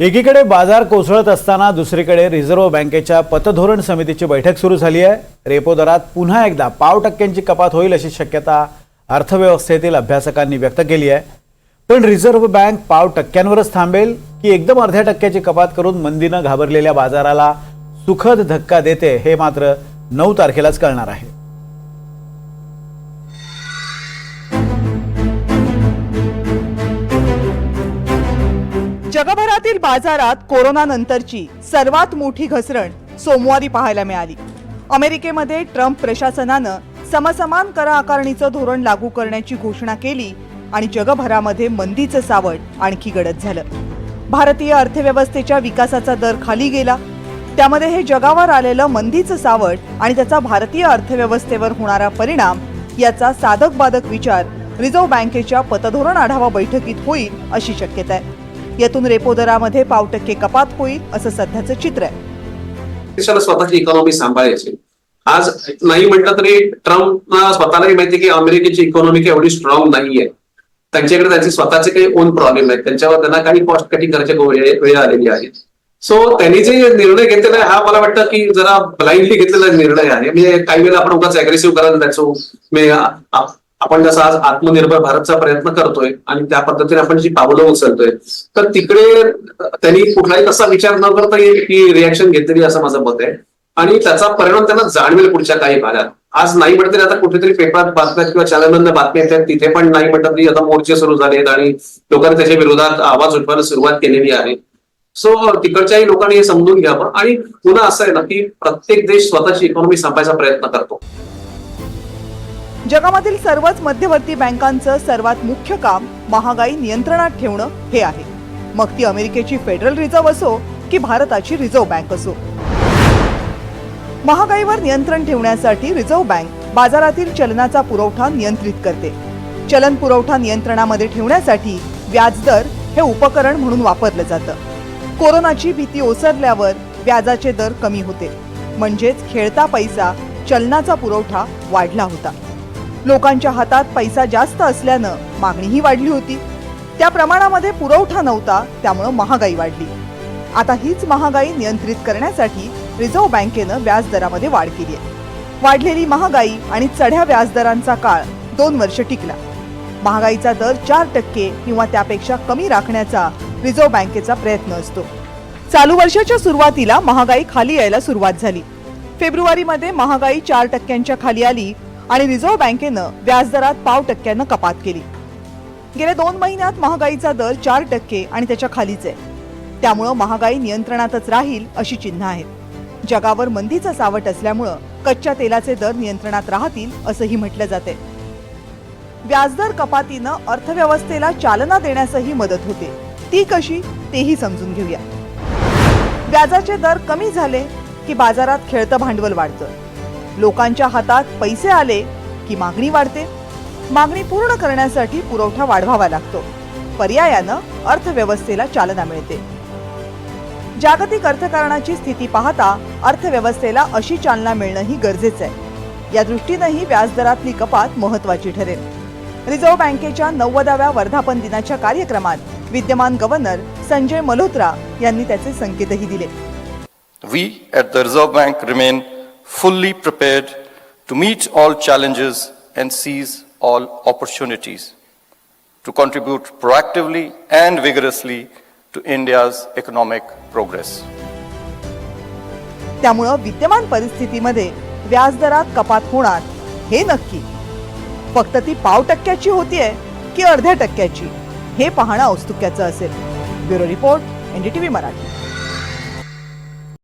एकीकडे बाजार कोसळत असताना दुसरीकडे रिझर्व्ह बँकेच्या पतधोरण समितीची बैठक सुरू झाली आहे. रेपो दरात पुन्हा एकदा पाव टक्क्यांची कपात होईल अशी शक्यता अर्थव्यवस्थेतील अभ्यासकांनी व्यक्त केली आहे. पण रिझर्व्ह बँक पाव टक्क्यांवरच थांबेल की एकदम अर्ध्या टक्क्याची कपात करून मंदीनं घाबरलेल्या बाजाराला सुखद धक्का देते हे मात्र नऊ तारखेलाच कळणार आहे. जगभरातील बाजारात कोरोनानंतरची सर्वात मोठी घसरण सोमवारी पाहायला मिळाली. अमेरिकेमध्ये ट्रम्प प्रशासनानं समसमान कर आकारणीचं धोरण लागू करण्याची घोषणा केली आणि जगभरामध्ये मंदीचं सावट आणखी गडद झालं. भारतीय अर्थव्यवस्थेच्या विकासाचा दर खाली गेला. त्यामध्ये हे जगावर आलेलं मंदीचं सावट आणि त्याचा भारतीय अर्थव्यवस्थेवर होणारा परिणाम याचा साधक बाधक विचार रिझर्व्ह बँकेच्या पतधोरण आढावा बैठकीत होईल अशी शक्यता आहे. यातून रेपो दरामध्ये पाव टक्के कपात होईल असं सध्याचं चित्र आहे. देशाला स्वतःची इकॉनॉमी सांभाळायची. आज नाही म्हटलं तरी ट्रम्पना स्वतःलाही माहिती की अमेरिकेची इकॉनॉमी काही एवढी स्ट्रॉंग नाहीये. त्यांच्याकडे त्यांचे स्वतःचे काही ओन प्रॉब्लेम आहेत. त्यांच्यावर त्यांना काही कॉस्ट कटिंग करायची वेळ आलेली आहे. सो त्यांनी जे निर्णय घेतलेला आहे हा मला वाटतं की जरा ब्लाइंडली घेतलेला निर्णय आहे. म्हणजे काही वेळेला आपण उगाच अग्रेसिव्ह करायला जायचो. आपण जसं आज आत्मनिर्भर भारतचा प्रयत्न करतोय आणि त्या पद्धतीने आपण जी पावलं उचलतोय तर तिकडे त्यांनी कुठलाही तसा विचार न करता ही- की रिॲक्शन घेतलेली असं माझं मत आहे. आणि त्याचा परिणाम त्यांना जाणवेल पुढच्या काही भागात. आज नाही म्हटलं तरी आता कुठेतरी पेपरात बातम्या किंवा चॅनलमधल्या बातम्या येतात तिथे पण नाही म्हटलं तरी आता मोर्चे सुरू झालेत आणि लोकांनी त्याच्या विरोधात आवाज उठवायला सुरुवात केलेली आहे. सो तिकडच्याही लोकांनी हे समजून घ्यावं आणि पुन्हा असं आहे ना की प्रत्येक देश स्वतःची इकॉनॉमी सांभायचा प्रयत्न करतो. जगामधील सर्वच मध्यवर्ती बँकांचं सर्वात मुख्य काम महागाई नियंत्रणात ठेवणं हे आहे. मग ती अमेरिकेची फेडरल रिझर्व्ह असो की भारताची रिझर्व्ह बँक असो. महागाईवर नियंत्रण ठेवण्यासाठी रिझर्व्ह बँक बाजारातील चलनाचा पुरवठा नियंत्रित करते. चलन पुरवठा नियंत्रणामध्ये ठेवण्यासाठी व्याजदर हे उपकरण म्हणून वापरलं जातं. कोरोनाची भीती ओसरल्यावर व्याजाचे दर कमी होते. म्हणजेच खेळता पैसा चलनाचा पुरवठा वाढला होता. लोकांच्या हातात पैसा जास्त असल्यानं मागणीही वाढली होती. त्या प्रमाणामध्ये पुरवठा नव्हता त्यामुळं महागाई वाढली. आता हीच महागाई नियंत्रित करण्यासाठी रिझर्व्ह बँकेनं व्याजदरामध्ये वाढ केली आहे. वाढलेली महागाई आणि चढ्या व्याजदरांचा काळ दोन वर्ष टिकला. महागाईचा दर चार टक्के किंवा त्यापेक्षा कमी राखण्याचा रिझर्व्ह बँकेचा प्रयत्न असतो. चालू वर्षाच्या सुरुवातीला महागाई खाली यायला सुरुवात झाली. फेब्रुवारीमध्ये महागाई चार टक्क्यांच्या खाली आली आणि रिझर्व्ह बँकेनं व्याजदरात पाव टक्क्यानं कपात केली. गेल्या दोन महिन्यात महागाईचा दर चार टक्के आणि त्याच्या खालीच आहे. त्यामुळं महागाई नियंत्रणातच राहील अशी चिन्ह आहेत. जगावर मंदीचा सावट असल्यामुळं कच्च्या तेलाचे दर नियंत्रणात राहतील असंही म्हटलं जाते व्याजदर कपातीनं अर्थव्यवस्थेला चालना देण्यासही मदत होते. ती कशी तेही समजून घेऊया. व्याजाचे दर कमी झाले की बाजारात खेळतं भांडवल वाढतं. लोकांच्या हातात पैसे आले की मागणी वाढते. मागणी पूर्ण करण्यासाठी पुरवठा वाढवावा लागतो. पर्यायानं अर्थव्यवस्थेला चालना मिळते. जागतिक अर्थकारणाची स्थिती पाहता अर्थव्यवस्थेला अशी चालना मिळणंही गरजेचं आहे. या दृष्टीनंही व्याजदरातली कपात महत्वाची ठरेल. रिझर्व्ह बँकेच्या नव्वदाव्या वर्धापन दिनाच्या कार्यक्रमात विद्यमान गव्हर्नर संजय मल्होत्रा यांनी त्याचे संकेतही दिले. We at the reserve bank remain fully prepared to meet all challenges and seize all opportunities to contribute proactively and vigorously to India's economic progress. त्यामुळं विद्यमान परिस्थितीमध्ये व्याजदरात कपात होणार हे नक्की फक्त ती पाव टक्क्याची होतीये की अर्ध्या टक्क्याची हे पाहणं औत्सुक्याचं असेल ब्युरो रिपोर्ट एनडीटीव्ही मराठी